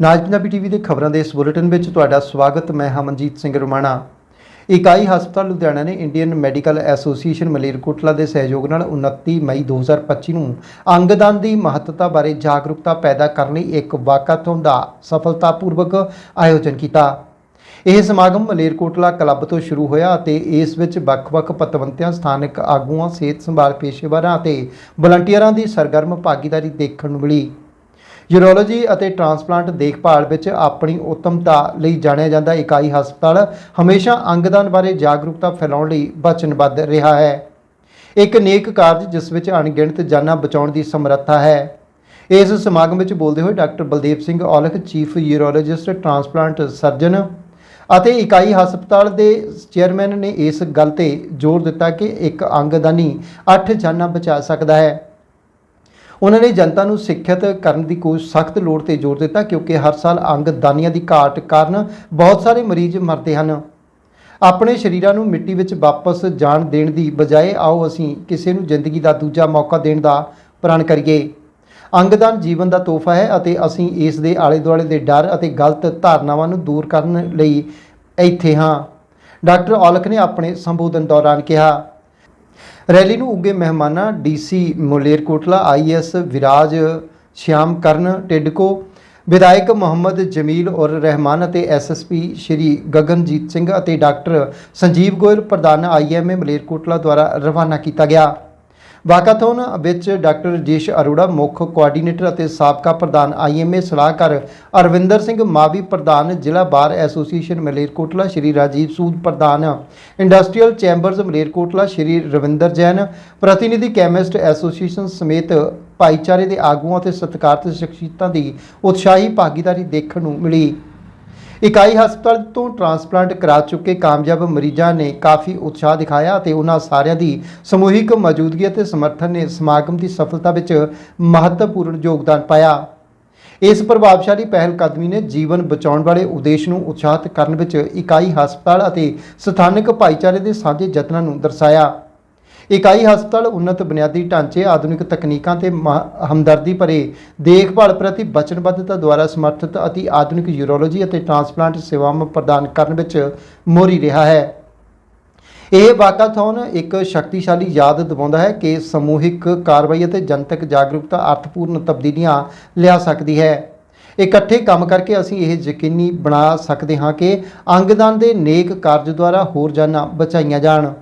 ਨਾਜ Punjabi TV ਦੇ ਖਬਰਾਂ ਦੇ ਇਸ ਬੁਲੇਟਿਨ ਵਿੱਚ ਤੁਹਾਡਾ ਸਵਾਗਤ, ਮੈਂ ਹਮਨਜੀਤ ਸਿੰਘ ਰੁਮਾਣਾ। ਇਕਾਈ ਹਸਪਤਾਲ ਲੁਧਿਆਣਾ ਨੇ ਇੰਡੀਅਨ ਮੈਡੀਕਲ ਐਸੋਸੀਏਸ਼ਨ ਮਲੇਰਕੋਟਲਾ ਦੇ ਸਹਿਯੋਗ ਨਾਲ 29 ਮਈ 2025 ਨੂੰ ਅੰਗਦਾਨ ਦੀ ਮਹੱਤਤਾ ਬਾਰੇ ਜਾਗਰੂਕਤਾ ਪੈਦਾ ਕਰਨ ਲਈ ਇੱਕ ਵਾਕਾਥੌਨ ਦਾ ਸਫਲਤਾਪੂਰਵਕ ਆਯੋਜਨ ਕੀਤਾ। ਇਹ ਸਮਾਗਮ ਮਲੇਰਕੋਟਲਾ ਕਲੱਬ ਤੋਂ ਸ਼ੁਰੂ ਹੋਇਆ ਅਤੇ ਇਸ ਵਿੱਚ ਵੱਖ-ਵੱਖ ਪਤਵੰਤਿਆਂ, ਸਥਾਨਕ ਆਗੂਆਂ, ਸਿਹਤ ਸੰਭਾਲ ਪੇਸ਼ੇਵਰਾਂ ਅਤੇ ਵਲੰਟੀਅਰਾਂ ਦੀ ਸਰਗਰਮ ਭਾਗੀਦਾਰੀ ਦੇਖਣ ਨੂੰ ਮਿਲੀ। ਯੂਰੋਲੋਜੀ ਅਤੇ ਟ੍ਰਾਂਸਪਲਾਂਟ ਦੇਖਭਾਲ ਵਿੱਚ ਆਪਣੀ ਉੱਤਮਤਾ ਲਈ ਜਾਣਿਆ ਜਾਂਦਾ ਇਕਾਈ ਹਸਪਤਾਲ ਹਮੇਸ਼ਾ ਅੰਗਦਾਨ ਬਾਰੇ ਜਾਗਰੂਕਤਾ ਫੈਲਾਉਣ ਲਈ ਵਚਨਬੱਧ ਰਿਹਾ ਹੈ। ਇੱਕ ਨੇਕ ਕਾਰਜ ਜਿਸ ਵਿੱਚ ਅਣਗਿਣਤ ਜਾਨਾਂ ਬਚਾਉਣ ਦੀ ਸਮਰੱਥਾ ਹੈ। ਇਸ ਸਮਾਗਮ ਵਿੱਚ ਬੋਲਦੇ ਹੋਏ doctor Baldev Singh Aulakh, chief urologist, transplant surgeon ਅਤੇ ਇਕਾਈ ਹਸਪਤਾਲ ਦੇ ਚੇਅਰਮੈਨ ਨੇ ਇਸ ਗੱਲ ਤੇ ਜ਼ੋਰ ਦਿੱਤਾ ਕਿ ਇੱਕ ਅੰਗਦਾਨੀ 8 ਜਾਨਾਂ ਬਚਾ ਸਕਦਾ ਹੈ। ਉਹਨਾਂ ਨੇ ਜਨਤਾ ਨੂੰ ਸਿੱਖਿਅਤ ਕਰਨ ਦੀ ਕੋਈ ਸਖਤ ਲੋੜ ਤੇ ਜ਼ੋਰ ਦਿੱਤਾ ਕਿਉਂਕਿ ਹਰ ਸਾਲ ਅੰਗਦਾਨੀਆਂ ਦੀ ਘਾਟ ਕਾਰਨ ਬਹੁਤ ਸਾਰੇ ਮਰੀਜ਼ ਮਰਦੇ ਹਨ। ਆਪਣੇ ਸ਼ਰੀਰਾਂ ਨੂੰ ਮਿੱਟੀ ਵਿੱਚ ਵਾਪਸ ਜਾਣ ਦੇਣ ਦੀ ਬਜਾਏ ਆਓ ਅਸੀਂ ਕਿਸੇ ਨੂੰ ਜ਼ਿੰਦਗੀ ਦਾ ਦੂਜਾ ਮੌਕਾ ਦੇਣ ਦਾ ਪ੍ਰਣ ਕਰੀਏ। ਅੰਗਦਾਨ ਜੀਵਨ ਦਾ ਤੋਹਫਾ ਹੈ ਅਤੇ ਅਸੀਂ ਇਸ ਦੇ ਆਲੇ ਦੁਆਲੇ ਦੇ ਡਰ ਅਤੇ ਗਲਤ ਧਾਰਨਾਵਾਂ ਨੂੰ ਦੂਰ ਕਰਨ ਲਈ ਇੱਥੇ ਹਾਂ। ਡਾਕਟਰ ਔਲਖ ਨੇ ਆਪਣੇ ਸੰਬੋਧਨ ਦੌਰਾਨ ਕਿਹਾ ਰੈਲੀ ਨੂੰ ਉੱਗੇ ਮਹਿਮਾਨਾਂ ਡੀਸੀ ਮਲੇਰਕੋਟਲਾ ਆਈਐਸ ਵਿਰਾਜ ਸ਼ਿਆਮ ਕਰਨ ਟਿੱਡਕੋ ਵਿਧਾਇਕ ਮੁਹੰਮਦ ਜਮੀਲ ਔਰ ਰਹਿਮਾਨ ਅਤੇ ਐਸਐਸਪੀ ਸ਼੍ਰੀ ਗਗਨਜੀਤ ਸਿੰਘ ਅਤੇ ਡਾਕਟਰ ਸੰਜੀਵ ਗੋਇਲ ਪ੍ਰਧਾਨ ਆਈਐਮਏ ਮਲੇਰਕੋਟਲਾ ਦੁਆਰਾ ਰਵਾਨਾ ਕੀਤਾ ਗਿਆ। ਵਾਕਾਥੋਨ ਵਿੱਚ ਡਾਕਟਰ ਰਜੇਸ਼ ਅਰੋੜਾ, ਮੁੱਖ ਕੋਆਰਡੀਨੇਟਰ ਅਤੇ ਸਾਬਕਾ ਪ੍ਰਧਾਨ ਆਈਐਮਏ ਸਲਾਹਕਾਰ ਅਰਵਿੰਦਰ ਸਿੰਘ ਮਾਵੀ, ਪ੍ਰਧਾਨ ਜ਼ਿਲ੍ਹਾ ਬਾਰ ਐਸੋਸੀਏਸ਼ਨ ਮਲੇਰਕੋਟਲਾ ਸ਼੍ਰੀ ਰਾਜੀਵ ਸੂਦ, ਪ੍ਰਧਾਨ ਇੰਡਸਟਰੀਅਲ ਚੈਂਬਰਜ਼ ਮਲੇਰਕੋਟਲਾ ਸ਼੍ਰੀ ਰਵਿੰਦਰ ਜੈਨ, ਪ੍ਰਤੀਨਿਧੀ ਕੈਮਿਸਟ ਐਸੋਸੀਏਸ਼ਨ ਸਮੇਤ ਭਾਈਚਾਰੇ ਦੇ ਆਗੂਆਂ ਅਤੇ ਸਤਿਕਾਰਤ ਸ਼ਖਸੀਅਤਾਂ ਦੀ ਉਤਸ਼ਾਹੀ ਭਾਗੀਦਾਰੀ ਦੇਖਣ ਨੂੰ ਮਿਲੀ। ਇਕਾਈ ਹਸਪਤਾਲ ਤੋਂ ਟ੍ਰਾਂਸਪਲਾਂਟ ਕਰਾ ਚੁੱਕੇ ਕਾਮਯਾਬ ਮਰੀਜ਼ਾਂ ਨੇ ਕਾਫੀ ਉਤਸ਼ਾਹ ਦਿਖਾਇਆ ਅਤੇ ਉਹਨਾਂ ਸਾਰਿਆਂ ਦੀ ਸਮੂਹਿਕ ਮੌਜੂਦਗੀ ਅਤੇ ਸਮਰਥਨ ਨੇ ਸਮਾਗਮ ਦੀ ਸਫਲਤਾ ਵਿੱਚ ਮਹੱਤਵਪੂਰਨ ਯੋਗਦਾਨ ਪਾਇਆ। ਇਸ ਪ੍ਰਭਾਵਸ਼ਾਲੀ ਪਹਿਲ ਕਦਮੀ ਨੇ ਜੀਵਨ ਬਚਾਉਣ ਵਾਲੇ ਉਦੇਸ਼ ਨੂੰ ਉਤਸ਼ਾਹਿਤ ਕਰਨ ਵਿੱਚ ਇਕਾਈ ਹਸਪਤਾਲ ਅਤੇ ਸਥਾਨਕ ਭਾਈਚਾਰੇ ਦੇ ਸਾਂਝੇ ਯਤਨਾਂ ਨੂੰ ਦਰਸਾਇਆ। ਇਕਾਈ ਹਸਪਤਾਲ ਉન્નਤ ਬੁਨਿਆਦੀ ਢਾਂਚੇ ਆਧੁਨਿਕ ਤਕਨੀਕਾਂ ਤੇ ਮ- ਹਮਦਰਦੀ ਭਰੇ ਦੇਖਭਾਲ ਪ੍ਰਤੀ ਵਚਨਬੱਧਤਾ ਦੁਆਰਾ ਸਮਰਥਿਤ ਅਤੇ ਆਧੁਨਿਕ ਯੂਰੋਲੋਜੀ ਅਤੇ ਟ੍ਰਾਂਸਪਲਾਂਟ ਸੇਵਾਵਾਂ ਪ੍ਰਦਾਨ ਕਰਨ ਵਿੱਚ ਮੋਰੀ ਰਿਹਾ ਹੈ। ਇਹ ਵਾਕਾਥੌਨ ਇੱਕ ਸ਼ਕਤੀਸ਼ਾਲੀ ਯਾਦ ਦਿਵਾਉਂਦਾ ਹੈ ਕਿ ਸਮੂਹਿਕ ਕਾਰਵਾਈ ਅਤੇ ਜਨਤਕ ਜਾਗਰੂਕਤਾ ਅਰਥਪੂਰਨ ਤਬਦੀਲੀਆਂ ਲਿਆ ਸਕਦੀ ਹੈ। ਇਕੱਠੇ ਕੰਮ ਕਰਕੇ ਅਸੀਂ ਇਹ ਯਕੀਨੀ ਬਣਾ ਸਕਦੇ ਹਾਂ ਕਿ ਅੰਗਦਾਨ ਦੇ ਨੇਕ ਕਾਰਜ ਦੁਆਰਾ ਹੋਰ ਜਾਨਾਂ ਬਚਾਈਆਂ ਜਾਣ।